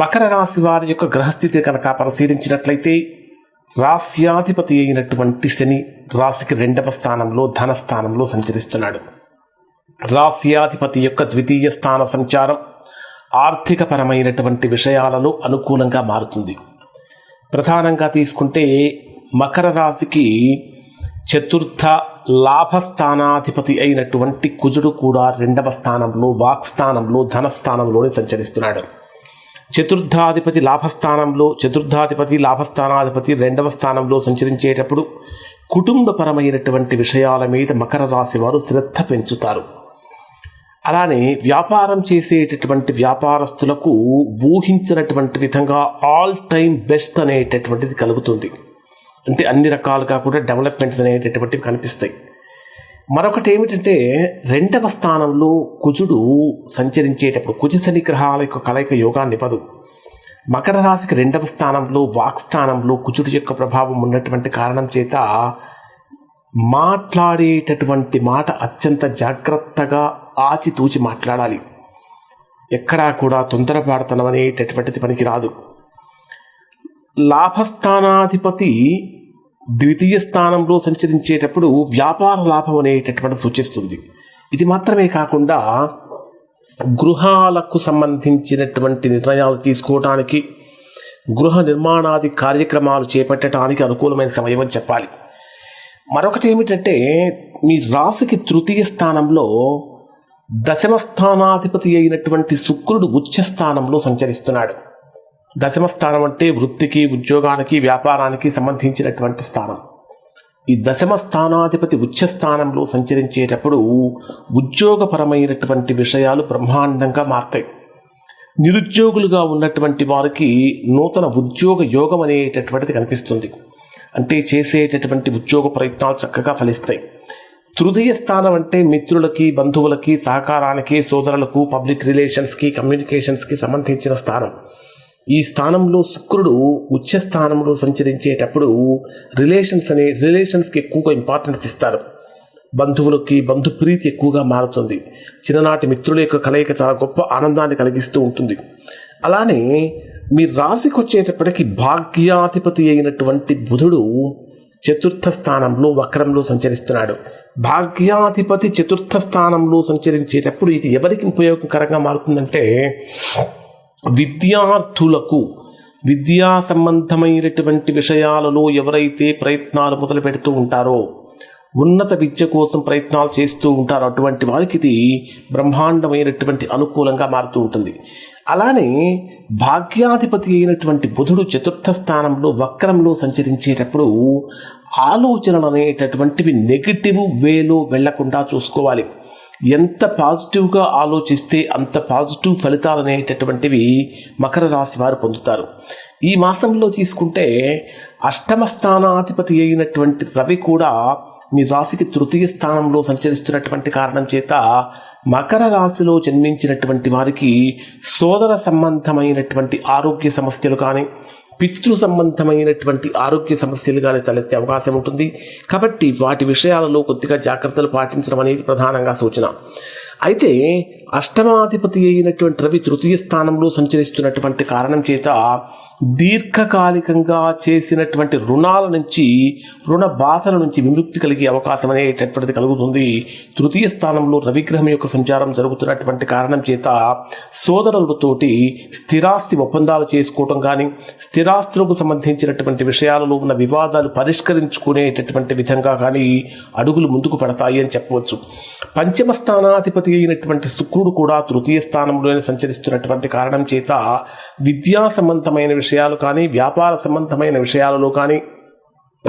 మకర రాశి వారి యొక్క గ్రహస్థితి కనుక పరిశీలించినట్లయితే రాశ్యాధిపతి అయినటువంటి శని రాశికి రెండవ స్థానంలో ధనస్థానంలో సంచరిస్తున్నాడు. రాశ్యాధిపతి యొక్క ద్వితీయ స్థాన సంచారం ఆర్థికపరమైనటువంటి విషయాలలో అనుకూలంగా మారుతుంది. ప్రధానంగా తీసుకుంటే మకర రాశికి చతుర్థ లాభస్థానాధిపతి అయినటువంటి కుజుడు కూడా రెండవ స్థానంలో వాక్స్థానంలో ధనస్థానంలోనే సంచరిస్తున్నాడు. చతుర్థాధిపతి లాభస్థానంలో చతుర్థాధిపతి లాభస్థానాధిపతి రెండవ స్థానంలో సంచరించేటప్పుడు కుటుంబపరమైనటువంటి విషయాల మీద మకర రాశి వారు శ్రద్ధ పెంచుతారు. అలానే వ్యాపారం చేసేటటువంటి వ్యాపారస్తులకు ఊహించినటువంటి విధంగా ఆల్ టైమ్ బెస్ట్ అనేటటువంటిది కలుగుతుంది. అంటే అన్ని రకాలుగా కూడా డెవలప్మెంట్స్ అనేటటువంటివి కనిపిస్తాయి. మరొకటి ఏమిటంటే రెండవ స్థానంలో కుజుడు సంచరించేటప్పుడు కుజ శని గ్రహాల యొక్క కలయిక యోగాన్ని నిపదు మకర రాశికి రెండవ స్థానంలో వాక్ స్థానంలో కుజుడు యొక్క ప్రభావం ఉన్నటువంటి కారణం చేత మాట్లాడేటటువంటి మాట అత్యంత జాగ్రత్తగా ఆచితూచి మాట్లాడాలి. ఎక్కడా కూడా తొందరపాడతనం అనేటటువంటిది పనికి రాదు. లాభస్థానాధిపతి ద్వితీయ స్థానంలో సంచరించేటప్పుడు వ్యాపార లాభం అనేటటువంటి సూచిస్తుంది. ఇది మాత్రమే కాకుండా గృహాలకు సంబంధించినటువంటి నిర్ణయాలు తీసుకోవడానికి గృహ నిర్మాణాది కార్యక్రమాలు చేపట్టడానికి అనుకూలమైన సమయం అని చెప్పాలి. మరొకటి ఏమిటంటే మీ రాశికి తృతీయ స్థానంలో దశమ స్థానాధిపతి అయినటువంటి శుక్రుడు ఉచ్చ స్థానంలో సంచరిస్తున్నాడు. దశమ స్థానం అంటే వృత్తికి ఉద్యోగానికి వ్యాపారానికి సంబంధించినటువంటి స్థానం. ఈ దశమ స్థానాధిపతి ఉచ్చ స్థానంలో సంచరించేటప్పుడు ఉద్యోగపరమైనటువంటి విషయాలు బ్రహ్మాండంగా మారతాయి. నిరుద్యోగులుగా ఉన్నటువంటి వారికి నూతన ఉద్యోగ యోగం అనేటటువంటిది కనిపిస్తుంది. అంటే చేసేటటువంటి ఉద్యోగ ప్రయత్నాలు చక్కగా ఫలిస్తాయి. తృతీయ స్థానం అంటే మిత్రులకి బంధువులకి సహకారానికి సోదరులకు పబ్లిక్ రిలేషన్స్కి కమ్యూనికేషన్స్కి సంబంధించిన స్థానం. ఈ స్థానంలో శుక్రుడు ఉచ్చ స్థానంలో సంచరించేటప్పుడు రిలేషన్స్ అనే రిలేషన్స్కి ఎక్కువగా ఇంపార్టెన్స్ ఇస్తారు. బంధువులకి బంధు ప్రీతి ఎక్కువగా మారుతుంది. చిన్ననాటి మిత్రుల యొక్క కలయిక చాలా గొప్ప ఆనందాన్ని కలిగిస్తూ ఉంటుంది. అలానే మీ రాశికి వచ్చేటప్పటికి భాగ్యాధిపతి అయినటువంటి బుధుడు చతుర్థ స్థానంలో వక్రంలో సంచరిస్తున్నాడు. భాగ్యాధిపతి చతుర్థ స్థానంలో సంచరించేటప్పుడు ఇది ఎవరికి ఉపయోగకరంగా మారుతుందంటే విద్యార్థులకు విద్యా సంబంధమైనటువంటి విషయాలలో ఎవరైతే ప్రయత్నాలు మొదలు పెడుతూ ఉంటారో ఉన్నత విద్య కోసం ప్రయత్నాలు చేస్తూ ఉంటారో అటువంటి వారికి ఇది బ్రహ్మాండమైనటువంటి అనుకూలంగా మారుతూ ఉంటుంది. అలానే భాగ్యాధిపతి అయినటువంటి బుధుడు చతుర్థ స్థానంలో వక్రంలో సంచరించేటప్పుడు ఆలోచనలు అనేటటువంటివి నెగిటివ్ వేలో వెళ్ళకుండా చూసుకోవాలి. ఎంత పాజిటివ్గా ఆలోచిస్తే అంత పాజిటివ్ ఫలితాలు అనేటటువంటివి మకర రాశి వారు పొందుతారు. ఈ మాసంలో తీసుకుంటే అష్టమ స్థానాధిపతి అయినటువంటి రవి కూడా మీ రాశికి తృతీయ స్థానంలో సంచరిస్తున్నటువంటి కారణం చేత మకర రాశిలో జన్మించినటువంటి వారికి సోదర సంబంధమైనటువంటి ఆరోగ్య సమస్యలు కానీ పితృ సంబంధమైనటువంటి ఆరోగ్య సమస్యలు కానీ తలెత్తే అవకాశం ఉంటుంది. కాబట్టి వాటి విషయాలలో కొద్దిగా జాగ్రత్తలు పాటించడం అనేది ప్రధానంగా సూచన. అయితే అష్టమాధిపతి అయినటువంటి రవి తృతీయ స్థానంలో సంచరిస్తున్నటువంటి కారణం చేత దీర్ఘకాలికంగా చేసినటువంటి రుణాల నుంచి రుణ బాధల నుంచి విముక్తి కలిగే అవకాశం అనేటటువంటిది కలుగుతుంది. తృతీయ స్థానంలో రవిగ్రహం యొక్క సంచారం జరుగుతున్నటువంటి కారణం చేత సోదరులతోటి స్థిరాస్తి ఒప్పందాలు చేసుకోవటం కానీ స్థిరాస్తులకు సంబంధించినటువంటి విషయాలలో ఉన్న వివాదాలు పరిష్కరించుకునేటటువంటి విధంగా కానీ అడుగులు ముందుకు పడతాయి అని చెప్పవచ్చు. పంచమ స్థానాధిపతి అయినటువంటి శుక్రుడు కూడా తృతీయ స్థానంలోనే సంచరిస్తున్నటువంటి కారణం చేత విద్యా సంబంధమైన విషయాలు కానీ వ్యాపార సంబంధమైన విషయాలలో కానీ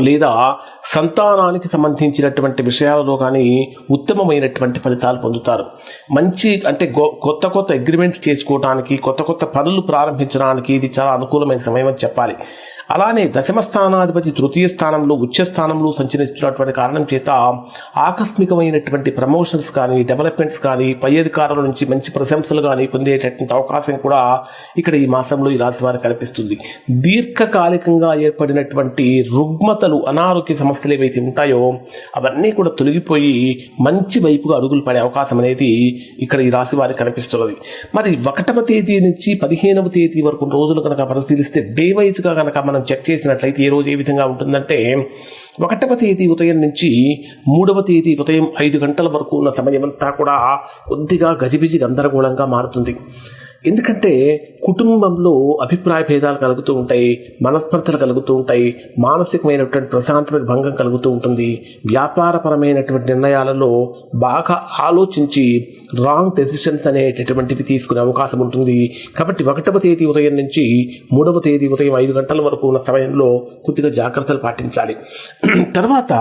లేదా సంతానానికి సంబంధించినటువంటి విషయాలలో కానీ ఉత్తమమైనటువంటి ఫలితాలు పొందుతారు. మంచి అంటే గొ- కొత్త కొత్త అగ్రిమెంట్స్ చేసుకోవడానికి కొత్త కొత్త పనులు ప్రారంభించడానికి ఇది చాలా అనుకూలమైన సమయం అని చెప్పాలి. అలానే దశమ స్థానాధిపతి తృతీయ స్థానంలో ఉచ్చ స్థానంలో సంచరిస్తున్నటువంటి కారణం చేత ఆకస్మికమైనటువంటి ప్రమోషన్స్ కానీ డెవలప్మెంట్స్ కానీ పై అధికారుల నుంచి మంచి ప్రశంసలు కానీ పొందేటటువంటి అవకాశం కూడా ఇక్కడ ఈ మాసంలో ఈ రాశి వారికి కనిపిస్తుంది. దీర్ఘకాలికంగా ఏర్పడినటువంటి రుగ్మతలు అనారోగ్య సమస్యలు ఏవైతే ఉంటాయో అవన్నీ కూడా తొలగిపోయి మంచి వైపుగా అడుగులు పడే అవకాశం అనేది ఇక్కడ ఈ రాశి వారికి కనిపిస్తున్నది. మరి ఒకటవ తేదీ నుంచి పదిహేనవ తేదీ వరకు రోజులు కనుక పరిశీలిస్తే డే వైజ్గా కనుక మనం చెక్ చేసినట్లయితే ఈ రోజు ఏ విధంగా ఉంటుందంటే ఒకటవ తేదీ ఉదయం నుంచి మూడవ తేదీ ఉదయం ఐదు గంటల వరకు ఉన్న సమయం అంతా కూడా కొద్దిగా గజిబిజి గందరగోళంగా మారుతుంది. ఎందుకంటే కుటుంబంలో అభిప్రాయ భేదాలు కలుగుతూ ఉంటాయి మనస్పర్ధలు కలుగుతూ ఉంటాయి మానసికమైనటువంటి ప్రశాంతతకు భంగం కలుగుతూ ఉంటుంది. వ్యాపారపరమైనటువంటి నిర్ణయాలలో బాగా ఆలోచించి రాంగ్ డెసిషన్స్ అనేటటువంటివి తీసుకునే అవకాశం ఉంటుంది. కాబట్టి ఒకటవ తేదీ ఉదయం నుంచి మూడవ తేదీ ఉదయం ఐదు గంటల వరకు ఉన్న సమయంలో కొద్దిగా జాగ్రత్తలు పాటించాలి. తర్వాత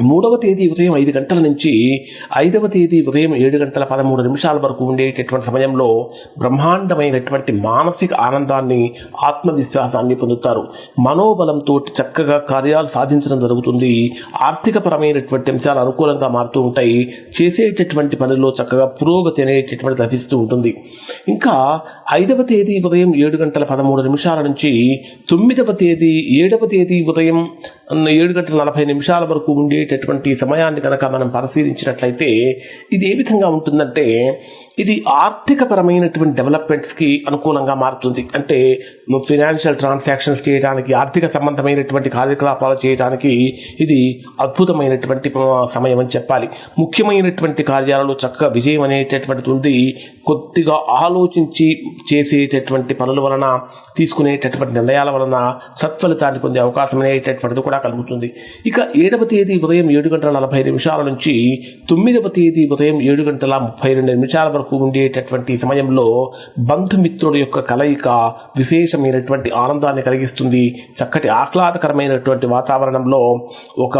మూడవ తేదీ ఉదయం ఐదు గంటల నుంచి ఐదవ తేదీ ఉదయం ఏడు గంటల పదమూడు నిమిషాల వరకు ఉండేటటువంటి సమయంలో బ్రహ్మాండమైనటువంటి మానసిక ఆనందాన్ని ఆత్మవిశ్వాసాన్ని పొందుతారు. మనోబలంతో చక్కగా కార్యాలు సాధించడం జరుగుతుంది. ఆర్థికపరమైనటువంటి అంశాలు అనుకూలంగా మారుతూ ఉంటాయి. చేసేటటువంటి పనిలో చక్కగా పురోగతి అనేటటువంటి లభిస్తూ ఉంటుంది. ఇంకా ఐదవ తేదీ ఉదయం ఏడు గంటల పదమూడు నిమిషాల నుంచి తొమ్మిదవ తేదీ ఏడవ తేదీ ఉదయం ఏడు గంటల నలభై నిమిషాల వరకు ఉండే ఉండేటటువంటి సమయాన్ని కనుక మనం పరిశీలించినట్లయితే ఇది ఏ విధంగా ఉంటుందంటే ఇది ఆర్థికపరమైనటువంటి డెవలప్మెంట్స్కి అనుకూలంగా మారుతుంది. అంటే ఫినాన్షియల్ ట్రాన్సాక్షన్స్ చేయడానికి ఆర్థిక సంబంధమైనటువంటి కార్యకలాపాలు చేయడానికి ఇది అద్భుతమైనటువంటి సమయం అని చెప్పాలి. ముఖ్యమైనటువంటి కార్యాలలో చక్కగా విజయం అనేటటువంటిది ఉంది. కొద్దిగా ఆలోచించి చేసేటటువంటి పనుల వలన తీసుకునేటటువంటి నిర్ణయాల వలన సత్ఫలితాన్ని పొందే అవకాశం అనేటటువంటిది కూడా కలుగుతుంది. ఇక ఏడవ తేదీ ఉదయం ఉదయం ఏడు గంటల నలభై నిమిషాల నుంచి తొమ్మిదవ తేదీ ఉదయం ఏడు గంటల ముప్పై రెండు నిమిషాల వరకు ఉండేటటువంటి సమయంలో బంధుమిత్రుడు యొక్క కలయిక విశేషమైనటువంటి ఆనందాన్ని కలిగిస్తుంది. చక్కటి ఆహ్లాదకరమైనటువంటి వాతావరణంలో ఒక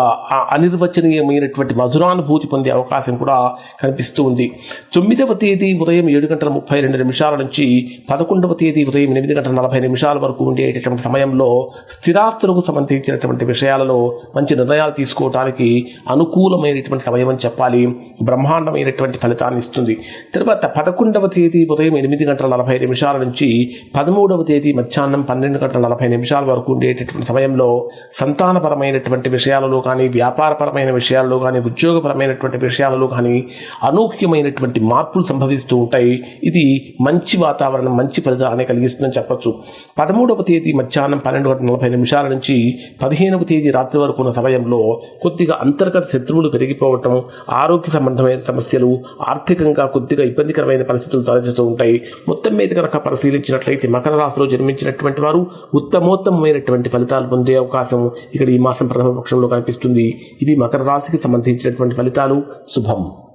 అనిర్వచనీయమైనటువంటి మధురానుభూతి పొందే అవకాశం కూడా కనిపిస్తూ ఉంది. తొమ్మిదవ తేదీ ఉదయం ఏడు గంటల ముప్పై రెండు నిమిషాల నుంచి పదకొండవ తేదీ ఉదయం ఎనిమిది గంటల నలభై నిమిషాల వరకు ఉండేటటువంటి సమయంలో స్థిరాస్తులకు సంబంధించినటువంటి విషయాలలో మంచి నిర్ణయాలు తీసుకోవడానికి అనుకూలమైనటువంటి సమయం అని చెప్పాలి. బ్రహ్మాండమైనటువంటి ఫలితాన్ని ఇస్తుంది. తర్వాత పదకొండవ తేదీ ఉదయం ఎనిమిది గంటల నలభై నిమిషాల నుంచి పదమూడవ తేదీ మధ్యాహ్నం పన్నెండు గంటల నలభై నిమిషాల వరకు ఉండేటటువంటి సమయంలో సంతానపరమైనటువంటి విషయాలలో కానీ వ్యాపారపరమైన విషయాల్లో కానీ ఉద్యోగపరమైనటువంటి విషయాలలో కానీ అనూహ్యమైనటువంటి మార్పులు సంభవిస్తూ ఉంటాయి. ఇది మంచి వాతావరణం మంచి ఫలితాన్ని కలిగిస్తుందని చెప్పొచ్చు. పదమూడవ తేదీ మధ్యాహ్నం పన్నెండు గంటల నలభై నిమిషాల నుంచి పదిహేనవ తేదీ రాత్రి వరకు ఉన్న సమయంలో కొద్దిగా అంతర్గత శత్రువులు పెరిగిపోవటం ఆరోగ్య సంబంధమైన సమస్యలు ఆర్థికంగా కొద్దిగా ఇబ్బందికరమైన పరిస్థితులు తలెత్తుతూ ఉంటాయి. మొత్తం మీద కనుక పరిశీలించినట్లయితే మకర రాశిలో జన్మించినటువంటి వారు ఉత్తమోత్తమైనటువంటి ఫలితాలు పొందే అవకాశం ఇక్కడ ఈ మాసం ప్రథమ పక్షంలో కనిపిస్తుంది. ఇవి మకర రాశికి సంబంధించినటువంటి ఫలితాలు. శుభం.